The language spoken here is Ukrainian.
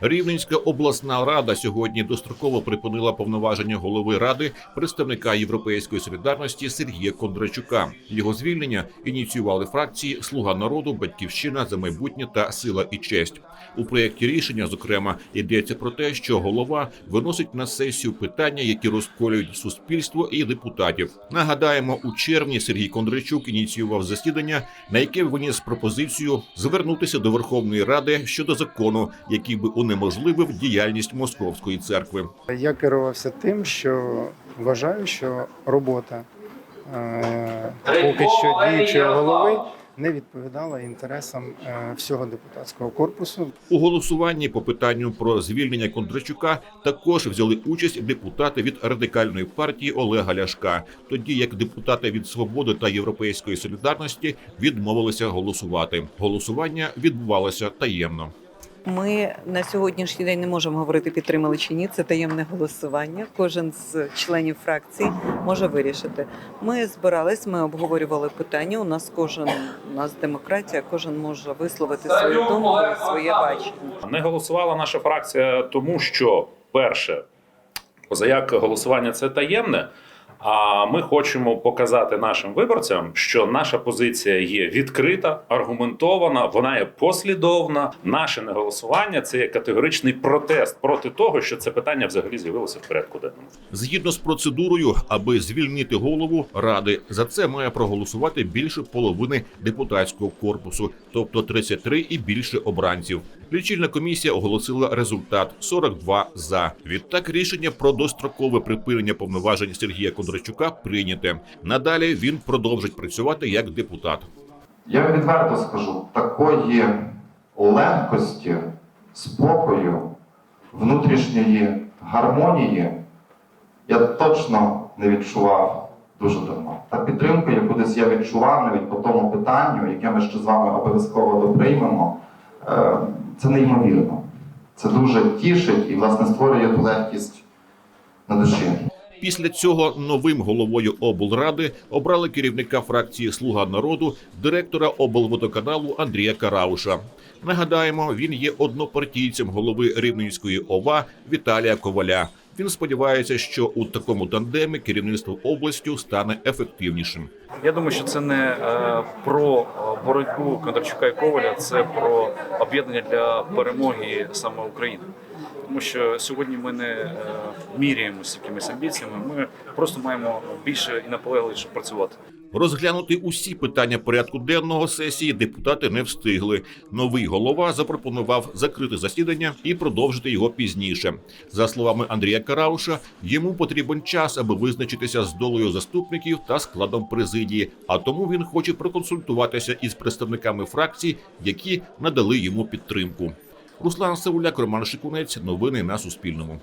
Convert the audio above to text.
Рівненська обласна рада сьогодні достроково припинила повноваження голови ради представника Європейської солідарності Сергія Кондрачука. Його звільнення ініціювали фракції Слуга народу, Батьківщина за майбутнє та Сила і честь. У проєкті рішення, зокрема, йдеться про те, що голова виносить на сесію питання, які розколюють суспільство і депутатів. Нагадаємо, у червні Сергій Кондрачук ініціював засідання, на яке виніс пропозицію звернутися до Верховної Ради щодо закону, який би унеможливив діяльність московської церкви. Я керувався тим, що вважаю, що робота е, поки що діючої голови не відповідала інтересам е, всього депутатського корпусу. У голосуванні по питанню про звільнення Кондрачука також взяли участь депутати від радикальної партії Олега Ляшка, тоді як депутати від свободи та європейської солідарності відмовилися голосувати. Голосування відбувалося таємно. Ми на сьогоднішній день не можемо говорити підтримали чи ні. Це таємне голосування. Кожен з членів фракції може вирішити. Ми збирались, ми обговорювали питання. У нас кожен у нас демократія, кожен може висловити свою думку, своє бачення. Не голосувала наша фракція, тому що перше, позаяк голосування це таємне. А ми хочемо показати нашим виборцям, що наша позиція є відкрита, аргументована, вона є послідовна. Наше неголосування це є категоричний протест проти того, що це питання взагалі з'явилося в порядку денному. Згідно з процедурою, аби звільнити голову ради, за це має проголосувати більше половини депутатського корпусу, тобто 33 і більше обранців. Лічильна комісія оголосила результат 42 за. Відтак рішення про дострокове припинення повноважень Сергія Кондрачука прийняте. Надалі він продовжить працювати як депутат. Я відверто скажу, такої легкості, спокою, внутрішньої гармонії я точно не відчував дуже давно. Та підтримку, яку десь я відчував навіть по тому питанню, яке ми ще з вами обов'язково доприймемо, е, це неймовірно. Це дуже тішить і, власне, створює ту легкість на душі. Після цього новим головою облради обрали керівника фракції Слуга народу, директора облводоканалу Андрія Карауша. Нагадаємо, він є однопартійцем голови Рівненської ОВА Віталія Коваля. Він сподівається, що у такому тандемі керівництво областю стане ефективнішим. Я думаю, що це не е, про е, боротьбу Кондрачука і Коваля, це про об'єднання для перемоги саме України. Тому що сьогодні ми не е, міряємося якимись амбіціями. Ми просто маємо більше і наполегливіше працювати. Розглянути усі питання порядку денного сесії депутати не встигли. Новий голова запропонував закрити засідання і продовжити його пізніше. За словами Андрія Карауша, йому потрібен час, аби визначитися з долею заступників та складом президії. А тому він хоче проконсультуватися із представниками фракцій, які надали йому підтримку. Руслан Савуляк, Роман Шикунець. Новини на Суспільному.